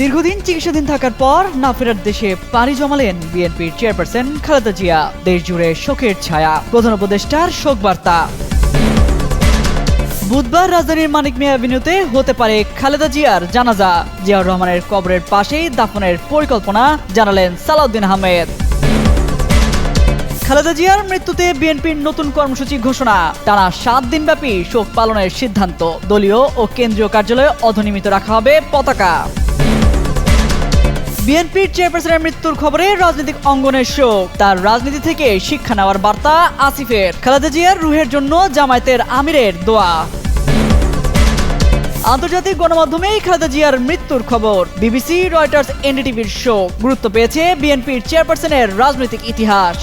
দীর্ঘদিন চিকিৎসাধীন থাকার পর না ফেরার দেশে পাড়ি জমালেন বিএনপির চেয়ারপারসন খালেদা জিয়া। দেশ জুড়ে শোকের ছায়া। প্রধান উপদেষ্টার শোক বার্তা বুধবার রাজধানীর মানিক মিয়া অ্যাভিনিউতে হতে পারে খালেদা জিয়ার জানাজা। জিয়াউর রহমানের কবরের পাশেই দাফনের পরিকল্পনা জানালেন সালাউদ্দিন আহমেদ। খালেদা জিয়ার মৃত্যুতে বিএনপির নতুন কর্মসূচি ঘোষণা। টানা সাত দিনব্যাপী শোক পালনের সিদ্ধান্ত। দলীয় ও কেন্দ্রীয় কার্যালয়ে অধনিমিত রাখা হবে পতাকা। বিএনপির চেয়ারপারসনের মৃত্যুর খবরে রাজনৈতিক অঙ্গনের শোক। তার রাজনীতি থেকে শিক্ষা নেওয়ার বার্তা আসিফের। খালেদা জিয়ার রুহের জন্য জামায়াতের আমিরের দোয়া। আন্তর্জাতিক গণমাধ্যমে খালেদা জিয়ার মৃত্যুর খবর। বিবিসি, রয়টার্স, এনডিটিভির শোক। গুরুত্ব পেয়েছে বিএনপির চেয়ারপারসনের রাজনৈতিক ইতিহাস।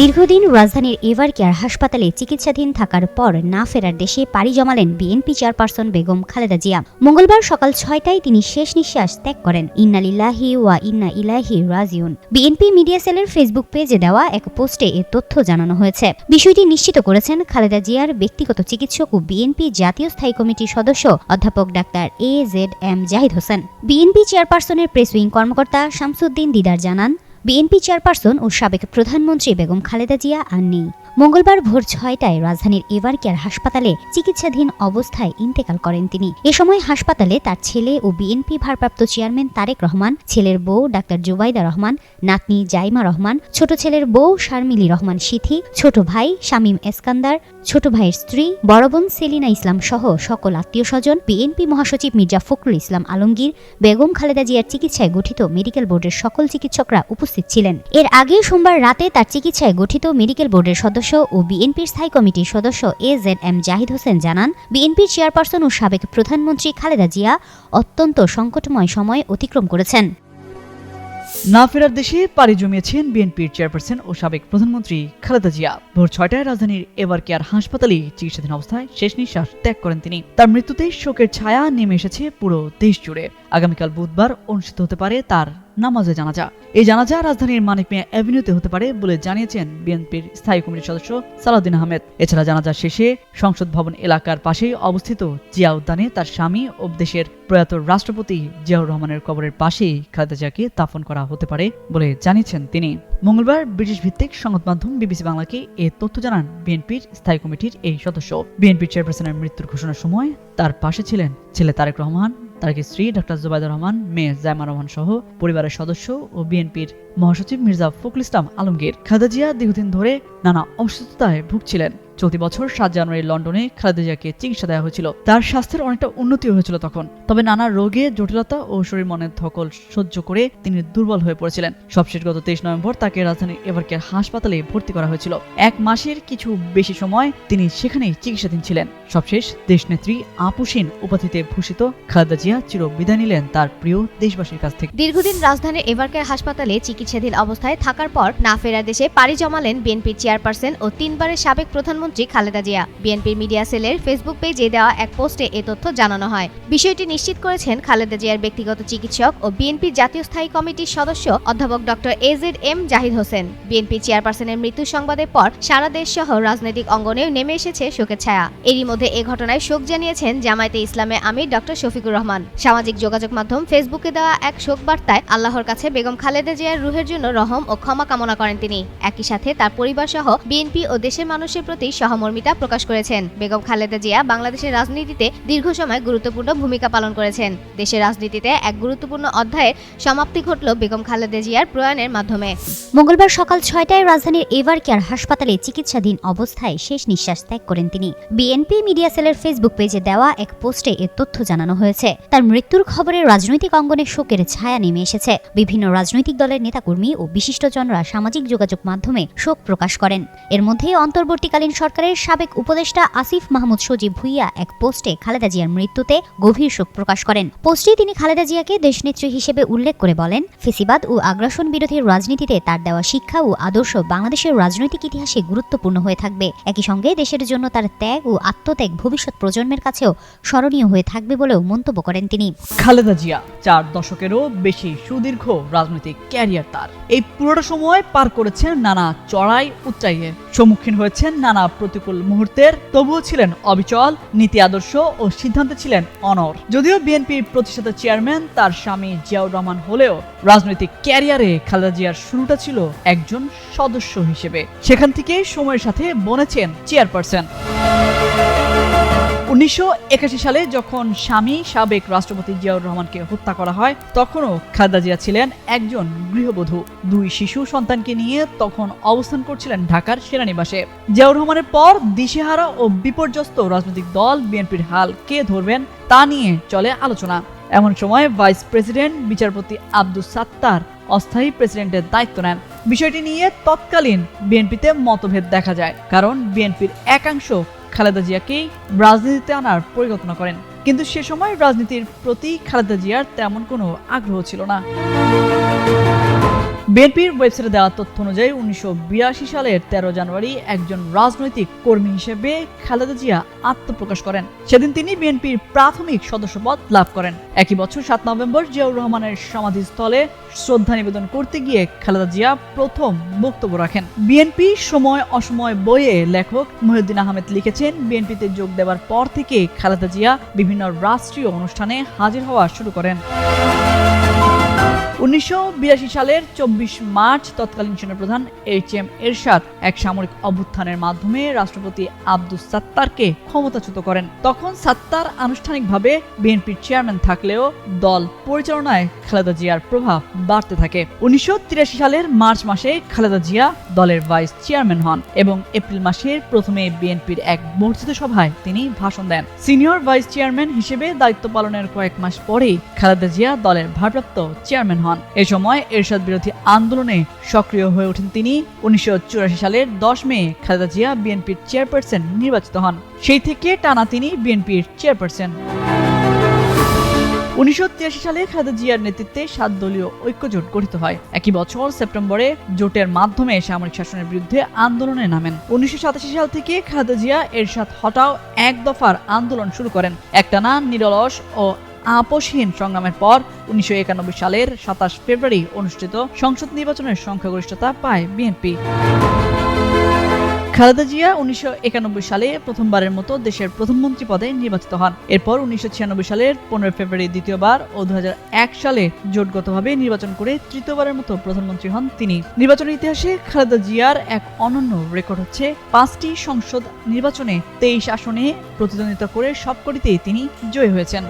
দীর্ঘদিন রাজধানীর এভার কেয়ার হাসপাতালে চিকিৎসাধীন থাকার পর না ফেরার দেশে পাড়ি জমালেন বিএনপি চেয়ারপারসন বেগম খালেদা জিয়া। মঙ্গলবার সকাল ছয়টায় তিনি শেষ নিঃশ্বাস ত্যাগ করেন। ইন্নালিল্লাহি ওয়া ইন্না ইলাহি রাজিউন। বিএনপি মিডিয়া সেলের ফেসবুক পেজে দেওয়া এক পোস্টে এ তথ্য জানানো হয়েছে। বিষয়টি নিশ্চিত করেছেন খালেদা জিয়ার ব্যক্তিগত চিকিৎসক ও বিএনপি জাতীয় স্থায়ী কমিটির সদস্য অধ্যাপক doctor A Z M Zahid Hossain. BNP চেয়ারপারসনের প্রেস উইং কর্মকর্তা শামসুদ্দিন দিদার জানান বিএনপি চেয়ারপারসন ও সাবেক প্রধানমন্ত্রী বেগম খালেদা জিয়া আর নেই। মঙ্গলবার ভোর ছয়টায় রাজধানীর এভার কেয়ার হাসপাতালে চিকিৎসাধীন অবস্থায় ইন্তেকাল করেন তিনি। এ সময় হাসপাতালে তার ছেলে ও বিএনপি ভারপ্রাপ্ত চেয়ারম্যান তারেক রহমান, ছেলের বউ ডাক্তার জুবাইদা রহমান, নাতনি জাইমা রহমান, ছোট ছেলের বউ শারমিলি রহমান সিথি, ছোট ভাই শামীম এসকান্দার, ছোট ভাইয়ের স্ত্রী বড় বোন সেলিনা ইসলাম সহ সকল আত্মীয় স্বজন, বিএনপি মহাসচিব মির্জা ফখরুল ইসলাম আলমগীর, বেগম খালেদা জিয়ার চিকিৎসায় গঠিত মেডিকেল বোর্ডের সকল চিকিৎসকরা উপস্থিত ছিলেন। এর আগে সোমবার রাতে তার চিকিৎসায় গঠিত মেডিকেল বোর্ডের সদস্য ও বিএনপির স্থায়ী কমিটির সদস্য A Z M Zahid Hossain জানান, বিএনপির চেয়ারপারসন ও সাবেক প্রধানমন্ত্রী খালেদা জিয়া অত্যন্ত সংকটময় সময় অতিক্রম করেছেন। না ফেরার দেশে পাড়ি জমিয়েছেন বিএনপির চেয়ারপারসন ও সাবেক প্রধানমন্ত্রী খালেদা জিয়া। ভোর ছয়টায় রাজধানীর এবার কেয়ার হাসপাতালে চিকিৎসাধীন অবস্থায় শেষ নিঃশ্বাস ত্যাগ করেন তিনি। তার মৃত্যুতে শোকের ছায়া নেমে এসেছে পুরো দেশ জুড়ে আগামীকাল বুধবার অনুষ্ঠিত হতে পারে তার নামাজে জানাজা। এই জানাজা রাজধানীর মানিক মিয়া অ্যাভিনিউতে হতে পারে বলে জানিয়েছেন বিএনপির স্থায়ী কমিটির সদস্য সালাউদ্দিন আহমেদ। এছাড়া জানাজা শেষে সংসদ ভবন এলাকার পাশেই অবস্থিত জিয়া উদ্যানে তার স্বামী ও দেশের প্রয়াত রাষ্ট্রপতি জিয়াউর রহমানের কবরের পাশেই খালেদা জিয়াকে দাফন করা হতে পারে বলে জানিয়েছেন তিনি। মঙ্গলবার ব্রিটিশ ভিত্তিক সংবাদ মাধ্যম বিবিসি বাংলাকে এ তথ্য জানান বিএনপির স্থায়ী কমিটির এই সদস্য। বিএনপির চেয়ারপারসনের মৃত্যুর ঘোষণার সময় তার পাশে ছিলেন ছেলে তারেক রহমান তারেকের স্ত্রী ডক্টর জুবাইদুর রহমান, মেয়ে জায়মা রহমান সহ পরিবারের সদস্য ও বিএনপির মহাসচিব মির্জা ফখরুল ইসলাম আলমগীর খাদাজিয়া দীর্ঘদিন ধরে নানা অসুস্থতায় ভুগছিলেন। চলতি বছর সাত জানুয়ারি লন্ডনে খালেদা জিয়াকে চিকিৎসা দেওয়া হয়েছিল। তার স্বাস্থ্যের অনেকটা উন্নতি হয়েছিল তখন। তবে নানা রোগে, জটিলতা ও শরীর মনের ধকল সহ্য করে তিনি দুর্বল হয়ে পড়েছিলেন। সবশেষ গত তেইশ নভেম্বর তাকে রাজধানীর এভারকেয়ার হাসপাতালে ভর্তি করা হয়েছিল। এক মাসের কিছু বেশি সময় তিনি সেখানেই চিকিৎসাধীন ছিলেন। সবশেষ দেশনেত্রী আপুসিন উপাধিতে ভূষিত খালেদা জিয়া চির বিদায় নিলেন তার প্রিয় দেশবাসীর কাছ থেকে। দীর্ঘদিন রাজধানীর এভারকেয়ার হাসপাতালে চিকিৎসাধীন অবস্থায় থাকার পর না ফেরার দেশে পাড়ি জমালেন বিএনপির চেয়ারপারসন ও তিনবারের সাবেক প্রধানমন্ত্রী খালেদা জিয়া। বিএনপির মিডিয়া সেলের ফেসবুক পেজে দেওয়া এক পোস্টে এ তথ্য জানানো হয়। বিষয়টি নিশ্চিত করেছেন খালেদা জিয়ার ব্যক্তিগত চিকিৎসক ও বিএনপির জাতীয় স্থায়ী কমিটির সদস্য অধ্যাপক doctor Z M Zahid Hossain. BNP চেয়ারপারসনের মৃত্যু সংবাদের পর সারা দেশ সহ রাজনৈতিক অঙ্গনেও নেমে এসেছে শোকের ছায়া। এরই মধ্যে এ ঘটনায় শোক জানিয়েছেন জামায়াতে ইসলামে আমির ডক্টর শফিকুর রহমান। সামাজিক যোগাযোগ মাধ্যম ফেসবুকে দেওয়া এক শোক বার্তায় আল্লাহর কাছে বেগম খালেদা জিয়ার রুহের জন্য রহম ও ক্ষমা কামনা করেন তিনি। একই সাথে তার পরিবার সহ বিএনপি ও দেশের মানুষের প্রতি সহমর্মিতা প্রকাশ করেছেন। বেগম খালেদা জিয়া বাংলাদেশের রাজনীতিতে দীর্ঘ সময় গুরুত্বপূর্ণ ভূমিকা পালন করেছেন। দেশের রাজনীতিতে এক গুরুত্বপূর্ণ অধ্যায়ের সমাপ্তি ঘটল বেগম খালেদা জিয়ার প্রয়াণের মাধ্যমে। মঙ্গলবার সকাল ছয়টায় রাজধানীর এভার কেয়ার হাসপাতালে চিকিৎসাধীন অবস্থায় শেষ নিঃশ্বাস ত্যাগ করেন তিনি। বিএনপি মিডিয়া সেলের ফেসবুক পেজে দেওয়া এক পোস্টে এ তথ্য জানানো হয়েছে। তার মৃত্যুর খবরে রাজনৈতিক অঙ্গনে শোকের ছায়া নেমে এসেছে। বিভিন্ন রাজনৈতিক দলের নেতাকর্মী ও বিশিষ্টজনরা সামাজিক যোগাযোগ মাধ্যমে শোক প্রকাশ করেন। এর মধ্যে অন্তর্বর্তীকালীন সরকারের সাবেক উপদেষ্টা আসিফ মাহমুদ সজীব ভুইয়া এক পোস্টে খালেদা জিয়ার মৃত্যুতে গভীর শোক প্রকাশ করেন। পোস্টে তিনি খালেদা জিয়াকে দেশনেত্রী হিসেবে উল্লেখ করে বলেন, ফেসিবাদ ও আগ্রাসন বিরোধী রাজনীতিতে তার দেওয়া শিক্ষা ও আদর্শ বাংলাদেশের রাজনৈতিক ইতিহাসে গুরুত্বপূর্ণ হয়ে থাকবে। একই সঙ্গে দেশের জন্য তার ত্যাগ ও আত্মত্যাগ ভবিষ্যৎ প্রজন্মের কাছেও স্মরণীয় হয়ে থাকবে বলেও মন্তব্য করেন তিনি। খালেদা জিয়া চার দশকেরও বেশি সুদীর্ঘ রাজনৈতিক ক্যারিয়ার তার। এই পুরোটা সময় পার করেছেন নানা চড়াই উচ্চাইয়ের সম্মুখীন হয়েছেন নানা প্রতিকূল মুহূর্তের, তবুও ছিলেন অবিচল, নীতি আদর্শ ও সিদ্ধান্তে ছিলেন অনর যদিও বিএনপির প্রতিষ্ঠাতা চেয়ারম্যান তার স্বামী জিয়াউর রহমান হলেও রাজনৈতিক ক্যারিয়ারে খালেদা জিয়ার শুরুটা ছিল একজন সদস্য হিসেবে। সেখান থেকে সময়ের সাথে বনেছেন চেয়ারপারসন। উনিশশো একাশি সালে যখন স্বামী সাবেক রাষ্ট্রপতি জিয়াউর রহমানকে হত্যা করা হয়, তখনও খালেদা জিয়া ছিলেন একজন গৃহবধূ। দুই শিশু সন্তানকে নিয়ে তখন অবস্থান করছিলেন ঢাকার সেনানিবাসে। জিয়াউর রহমানের পর দিশেহারা ও বিপর্যস্ত রাজনৈতিক দল বিএনপির হাল কে ধরবেন তা নিয়ে চলে আলোচনা। এমন সময় ভাইস প্রেসিডেন্ট বিচারপতি আব্দুস সাত্তার অস্থায়ী প্রেসিডেন্টের দায়িত্ব নেন। বিষয়টি নিয়ে তৎকালীন বিএনপিতে মতভেদ দেখা যায়, কারণ বিএনপির একাংশ খালেদা জিয়াকেই রাজনীতিতে আনার পরিকল্পনা করেন। কিন্তু সে সময় রাজনীতির প্রতি খালেদা জিয়ার তেমন কোনো আগ্রহ ছিল না। বিএনপির ওয়েবসাইটে দেওয়া তথ্য অনুযায়ী উনিশশো সালের তেরো জানুয়ারি একজন রাজনৈতিক কর্মী হিসেবে খালেদা জিয়া আত্মপ্রকাশ করেন। সেদিন তিনি বিএনপির প্রাথমিক সদস্যপদ লাভ করেন। একই বছর সাত নভেম্বর জিয়াউর রহমানের সমাধিস্থলে শ্রদ্ধা নিবেদন করতে গিয়ে খালেদা জিয়া প্রথম বক্তব্য রাখেন। বিএনপি সময় অসময় বইয়ে লেখক মহিউদ্দিন আহমেদ লিখেছেন, বিএনপিতে যোগ দেওয়ার পর থেকে খালেদা জিয়া বিভিন্ন রাষ্ট্রীয় অনুষ্ঠানে হাজির হওয়া শুরু করেন। উনিশশো বিরাশি সালের চব্বিশ মার্চ তৎকালীন সেনাপ্রধান এইচ এম এরশাদ এক সামরিক অভ্যুত্থানের মাধ্যমে রাষ্ট্রপতি আব্দুস সাত্তারকে ক্ষমতাচ্যুত করেন। তখন সাত্তার আনুষ্ঠানিকভাবে বিএনপির চেয়ারম্যান থাকলেও দল পরিচালনায় খালেদা জিয়ার প্রভাব বাড়তে থাকে। উনিশশো তিরাশি সালের মার্চ মাসে খালেদা জিয়া দলের ভাইস চেয়ারম্যান হন এবং এপ্রিল মাসের প্রথমে বিএনপির এক বর্ধিত সভায় তিনি ভাষণ দেন। সিনিয়র ভাইস চেয়ারম্যান হিসেবে দায়িত্ব পালনের কয়েক মাস পরেই খালেদা জিয়া দলের ভারপ্রাপ্ত চেয়ারম্যান হন। এ সময় এরশাদ বিরোধী আন্দোলনে সক্রিয় হয়ে ওঠেন তিনি। উনিশশো সালের দশ মে খালেদা জিয়া বিএনপির চেয়ারপারসন নির্বাচিত হন। সেই থেকে টানা তিনি বিএনপির চেয়ারপারসন। উনিশশো সালে খালেদা জিয়ার নেতৃত্বে সাত দলীয় ঐক্যজোট গঠিত হয়। একই বছর সেপ্টেম্বরে জোটের মাধ্যমে সামরিক শাসনের বিরুদ্ধে আন্দোলনে নামেন। উনিশশো সাতাশি সাল থেকে খালেদা জিয়া এরশাদ হটাও এক দফার আন্দোলন শুরু করেন। একটানা নিরলস ও আপোষহীন সংগ্রামের পর উনিশশো একানব্বই সালের সাতাশ ফেব্রুয়ারি অনুষ্ঠিত সংসদ নির্বাচনের সংখ্যাগরিষ্ঠতা পায় বিএনপি। খালেদা জিয়া উনিশশো একানব্বই সালে প্রথমবারের মতো দেশের প্রধানমন্ত্রী পদে নির্বাচিত হন। এরপর উনিশশো ছিয়ানব্বই সালের পনেরো ফেব্রুয়ারি দ্বিতীয়বার ও দু হাজার এক সালে জোটগতভাবে নির্বাচন করে তৃতীয়বারের মতো প্রধানমন্ত্রী হন তিনি। নির্বাচনের ইতিহাসে খালেদা জিয়ার এক অনন্য রেকর্ড হচ্ছে পাঁচটি সংসদ নির্বাচনে তেইশ আসনে প্রতিদ্বন্দ্বিতা করে সবকটিতেই তিনি জয়ী হয়েছেন।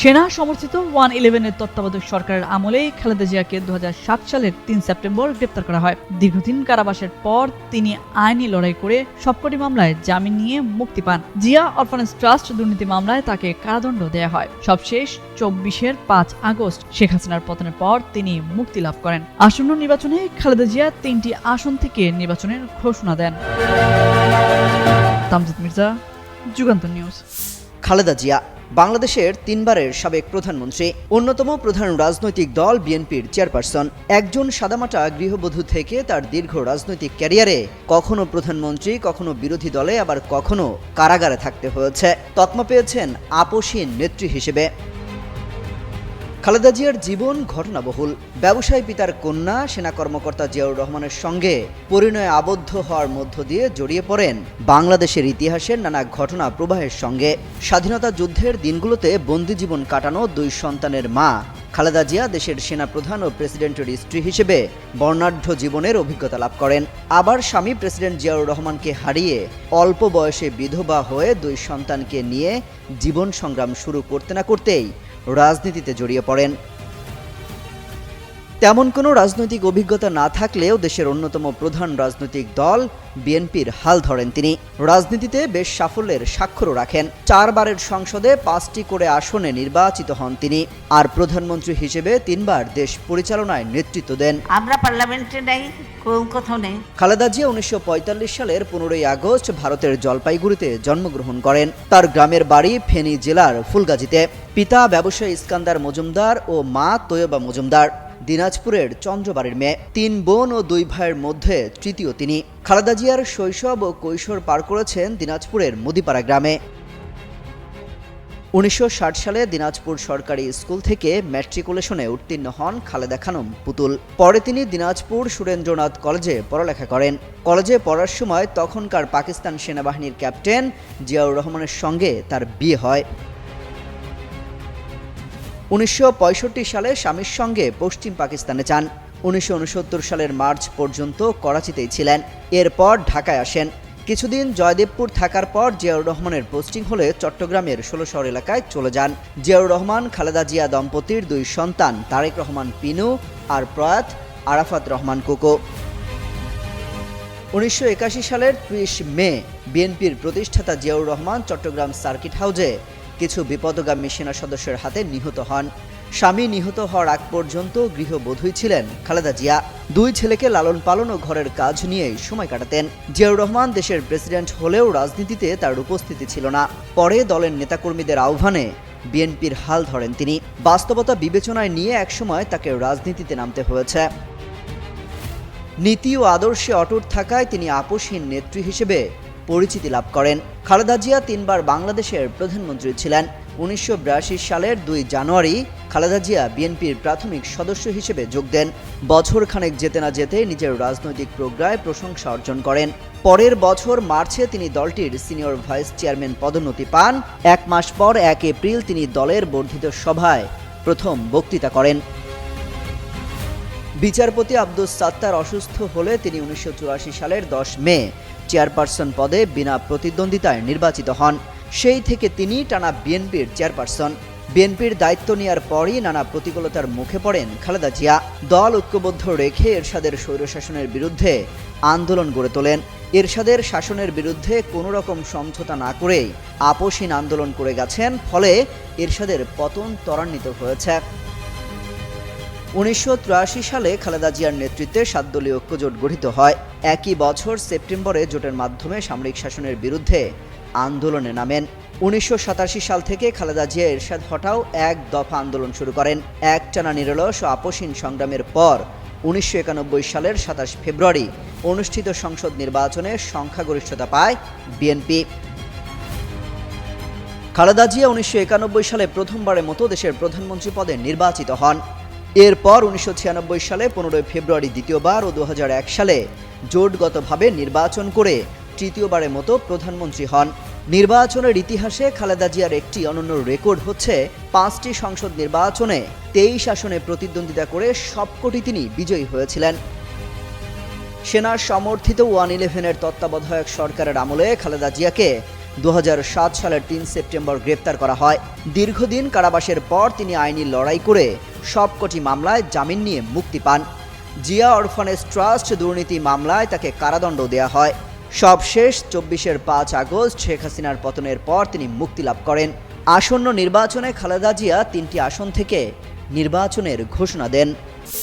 সেনা সমর্থিত ওয়ান ইলেভেনের তত্ত্বাবধায়ক সরকারের আমলে খালেদা জিয়াকে দুহাজার সাত সালের তিন সেপ্টেম্বর গ্রেপ্তার করা হয়। দীর্ঘদিন কারাবাসের পর তিনি আইনি লড়াই করে সবকটি মামলায় জামিন নিয়ে মুক্তি পান। জিয়া অরফানেজ ট্রাস্ট দুর্নীতি মামলায় তাকে কারাদণ্ড দেয়া হয়। সবশেষ চব্বিশের পাঁচ আগস্ট শেখ হাসিনার পতনের পর তিনি মুক্তি লাভ করেন। আসন্ন নির্বাচনে খালেদা জিয়া তিনটি আসন থেকে নির্বাচনের ঘোষণা দেন। তামজিদ মির্জা, যুগান্তর নিউজ। খালেদা জিয়া। বাংলাদেশের তিনবারের সাবেক প্রধানমন্ত্রী, অন্যতম প্রধান রাজনৈতিক দল বিএনপির চেয়ারপারসন। একজন সাদামাটা গৃহবধূ থেকে তার দীর্ঘ রাজনৈতিক ক্যারিয়ারে কখনো প্রধানমন্ত্রী, কখনো বিরোধী দলে, আবার কখনো কারাগারে থাকতে হয়েছে। তকমা পেয়েছেন আপসী নেত্রী হিসেবে। খালেদা জিয়ার জীবন ঘটনাবহুল। ব্যবসায়ী পিতার কন্যা, সেনা কর্মকর্তা জিয়াউর রহমানের সঙ্গে পরিণয়ে আবদ্ধ হওয়ার মধ্য দিয়ে জড়িয়ে পড়েন বাংলাদেশের ইতিহাসের নানা ঘটনা প্রবাহের সঙ্গে। স্বাধীনতা যুদ্ধের দিনগুলোতে বন্দি জীবন কাটানো দুই সন্তানের মা। খালেদা জিয়া দেশের সেনাপ্রধান ও প্রেসিডেন্টের স্ত্রী হিসেবে বর্ণাঢ্য জীবনের অভিজ্ঞতা লাভ করেন। আবার স্বামী প্রেসিডেন্ট জিয়াউর রহমানকে হারিয়ে অল্প বয়সে বিধবা হয়ে দুই সন্তানকে নিয়ে জীবন সংগ্রাম শুরু করতে না করতেই রাজনীতিতে জড়িয়ে পড়েন। তেমন কোনো রাজনৈতিক অভিজ্ঞতা না থাকলেও দেশের অন্যতম প্রধান রাজনৈতিক দল বিএনপির হাল ধরেন তিনি। রাজনীতিতে বেশ সাফল্যের স্বাক্ষরও রাখেন। চারবারের সংসদে পাঁচটি করে আসনে নির্বাচিত হন তিনি। আর প্রধানমন্ত্রী হিসেবে তিনবার দেশ পরিচালনায় নেতৃত্ব দেন। আমরা পার্লামেন্টে নেই কোথাও নেই। খালেদা জিয়া উনিশশো পঁয়তাল্লিশ সালের পনেরোই আগস্ট ভারতের জলপাইগুড়িতে জন্মগ্রহণ করেন। তার গ্রামের বাড়ি ফেনী জেলার ফুলগাজীতে। পিতা ব্যবসায়ী ইস্কান্দার মজুমদার ও মা তৈয়বা মজুমদার। দিনাজপুরের চন্দ্রবাড়ির মেয়ে। তিন বোন ও দুই ভাইয়ের মধ্যে তৃতীয় তিনি। খালেদা জিয়ার শৈশব ও কৈশোর পার করেছেন দিনাজপুরের মুদিপাড়া গ্রামে। উনিশশো ষাট সালে দিনাজপুর সরকারি স্কুল থেকে ম্যাট্রিকুলেশনে উত্তীর্ণ হন খালেদা খানম পুতুল। পরে তিনি দিনাজপুর সুরেন্দ্রনাথ কলেজে পড়ালেখা করেন। কলেজে পড়ার সময় তখনকার পাকিস্তান সেনাবাহিনীর ক্যাপ্টেন জিয়াউর রহমানের সঙ্গে তার বিয়ে হয়। উনিশশো পঁয়ষট্টি সালে স্বামীর সঙ্গে পশ্চিম পাকিস্তানে যান। উনিশশো উনসত্তর সালের মার্চ পর্যন্ত করাচিতেই ছিলেন। এরপর ঢাকায় আসেন। কিছুদিন জয়দেবপুর থাকার পর জিয়াউর রহমানের পোস্টিং হলে চট্টগ্রামের ষোলশহর এলাকায় চলে যান। জিয়াউর রহমান, খালেদা জিয়া দম্পতির দুই সন্তান, তারেক রহমান পিনু আর প্রয়াত আরাফাত রহমান কোকো। উনিশশো একাশি সালের ত্রিশ মে বিএনপির প্রতিষ্ঠাতা জিয়াউর রহমান চট্টগ্রাম সার্কিট হাউজে কিছু বিপদগামী সেনা সদস্যের হাতে নিহত হন। স্বামী নিহত হওয়ার আগ পর্যন্ত গৃহবধূই ছিলেন খালেদা জিয়া। দুই ছেলেকে লালন পালন ও ঘরের কাজ নিয়েই সময় কাটাতেন। জিয়াউর রহমান দেশের প্রেসিডেন্ট হলেও রাজনীতিতে তার উপস্থিতি ছিল না। পরে দলের নেতাকর্মীদের আহ্বানে বিএনপির হাল ধরেন তিনি। বাস্তবতা বিবেচনায় নিয়ে একসময় তাকে রাজনীতিতে নামতে হয়েছে। নীতি ও আদর্শে অটুট থাকায় তিনি আপোষহীন নেত্রী হিসেবে পরিচিতি লাভ করেন। খালেদা জিয়া তিনবার বাংলাদেশের প্রধানমন্ত্রী ছিলেন। উনিশশো সালের দুই জানুয়ারি খালেদা জিয়া বিএনপির প্রাথমিক সদস্য হিসেবে যোগ দেন। বছর খানেক যেতে না যেতে নিজের রাজনৈতিক প্রজ্ঞায় প্রশংসা অর্জন করেন। পরের বছর মার্চে তিনি দলটির সিনিয়র ভাইস চেয়ারম্যান পদোন্নতি পান। এক মাস পর এক এপ্রিল তিনি দলের বর্ধিত সভায় প্রথম বক্তৃতা করেন। বিচারপতি আব্দুস সাত্তার অসুস্থ হলে তিনি উনিশশো চুরাশি সালের দশ মে চেয়ারপারসন পদে বিনা প্রতিদ্বন্দ্বিতায় নির্বাচিত হন। সেই থেকে তিনি টানা বিএনপির চেয়ারপারসন। বিএনপির দায়িত্ব নেওয়ার পরই নানা প্রতিকূলতার মুখে পড়েন খালেদা জিয়া। দল ঐক্যবদ্ধ রেখে এরশাদের স্বৈরশাসনের বিরুদ্ধে আন্দোলন গড়ে তোলেন। এরশাদের শাসনের বিরুদ্ধে কোনো রকম সমঝোতা না করেই আপোষহীন আন্দোলন করে গেছেন, ফলে এরশাদের পতন ত্বরান্বিত হয়েছে। উনিশশো তিরাশি সালে খালেদা জিয়ার নেতৃত্বে সাতদলীয় ঐক্যজোট গঠিত হয়। একই বছর সেপ্টেম্বরে জোটের মাধ্যমে সামরিক শাসনের বিরুদ্ধে আন্দোলনে নামেন। উনিশশো সাতাশি সাল থেকে খালেদা জিয়া এরশাদ হটাও এক দফা আন্দোলন শুরু করেন। এক টানা নিরলস ও আপোষহীন সংগ্রামের পর উনিশশো একানব্বই সালের সাতাশ ফেব্রুয়ারি অনুষ্ঠিত সংসদ নির্বাচনে সংখ্যাগরিষ্ঠতা পায় বিএনপি। খালেদা জিয়া উনিশশো একানব্বই সালে প্রথমবারের মতো দেশের প্রধানমন্ত্রী পদে নির্বাচিত হন। এরপর উনিশশো ছিয়ানব্বই সালে পনেরোই ফেব্রুয়ারি দ্বিতীয়বার ও দু হাজার এক সালে জোটগতভাবে নির্বাচন করে তৃতীয়বারের মতো প্রধানমন্ত্রী হন। নির্বাচনের ইতিহাসে খালেদা জিয়ার একটি অনন্য রেকর্ড হচ্ছে পাঁচটি সংসদ নির্বাচনে তেইশ আসনে প্রতিদ্বন্দ্বিতা করে সবকটি তিনি বিজয়ী হয়েছিলেন। সেনার সমর্থিত ওয়ান ইলেভেনের তত্ত্বাবধায়ক সরকারের আমলে খালেদা জিয়াকে দু হাজার সাত সালের তিন সেপ্টেম্বর গ্রেপ্তার করা হয়। দীর্ঘদিন কারাবাসের পর তিনি আইনি লড়াই করে সবকটি মামলায় জামিন নিয়ে মুক্তি পান। জিয়া অরফানেজ ট্রাস্ট দুর্নীতি মামলায় তাকে কারাদণ্ড দেয়া হয়। সবশেষ চব্বিশের পাঁচ আগস্ট শেখ হাসিনার পতনের পর তিনি মুক্তি লাভ করেন। আসন্ন নির্বাচনে খালেদা জিয়া তিনটি আসন থেকে নির্বাচনের ঘোষণা দেন।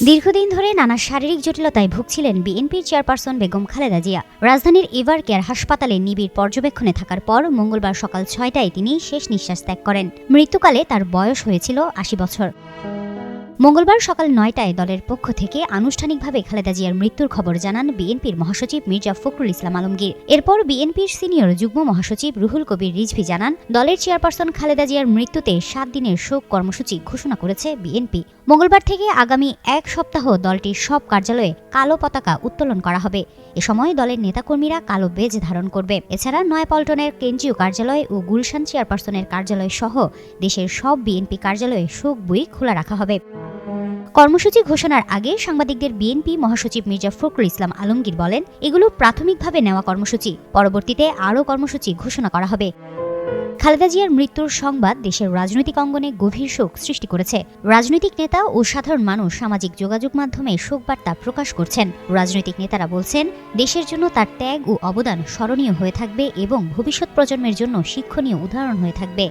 দীর্ঘদিন ধরে নানা শারীরিক জটিলতায় ভুগছিলেন বিএনপির চেয়ারপারসন বেগম খালেদা জিয়া। রাজধানীর এভার কেয়ার হাসপাতালে নিবিড় পর্যবেক্ষণে থাকার পর মঙ্গলবার সকাল ছয়টায় তিনি শেষ নিঃশ্বাস ত্যাগ করেন। মৃত্যুকালে তার বয়স হয়েছিল আশি বছর। মঙ্গলবার সকাল নয়টায় দলের পক্ষ থেকে আনুষ্ঠানিকভাবে খালেদা জিয়ার মৃত্যুর খবর জানান বিএনপির মহাসচিব মির্জা ফখরুল ইসলাম আলমগীর। এরপর বিএনপির সিনিয়র যুগ্ম মহাসচিব রুহুল কবির রিজভি জানান, দলের চেয়ারপারসন খালেদা জিয়ার মৃত্যুতে সাত দিনের শোক কর্মসূচি ঘোষণা করেছে বিএনপি। মঙ্গলবার থেকে আগামী এক সপ্তাহ দলটির সব কার্যালয়ে কালো পতাকা উত্তোলন করা হবে। এ সময় দলের নেতাকর্মীরা কালো বেজ ধারণ করবে। এছাড়া নয়াপল্টনের কেন্দ্রীয় কার্যালয় ও গুলশান চেয়ারপারসনের কার্যালয় সহ দেশের সব বিএনপি কার্যালয়ে শোক বই খোলা রাখা হবে। কর্মসূচি ঘোষণার আগে সাংবাদিকদের বিএনপি মহাসচিব মির্জা ফখরুল ইসলাম আলমগীর বলেন, এগুলো প্রাথমিকভাবে নেওয়া কর্মসূচি। পরবর্তীতে আরও কর্মসূচি ঘোষণা করা হবে। খালেদা জিয়ার মৃত্যুর সংবাদ দেশের রাজনৈতিক অঙ্গনে গভীর শোক সৃষ্টি করেছে। রাজনৈতিক নেতা ও সাধারণ মানুষ সামাজিক যোগাযোগ মাধ্যমে শোক বার্তা প্রকাশ করছেন। রাজনৈতিক নেতারা বলছেন, দেশের জন্য তার ত্যাগ ও অবদান স্মরণীয় হয়ে থাকবে এবং ভবিষ্যৎ প্রজন্মের জন্য শিক্ষণীয় উদাহরণ হয়ে থাকবে।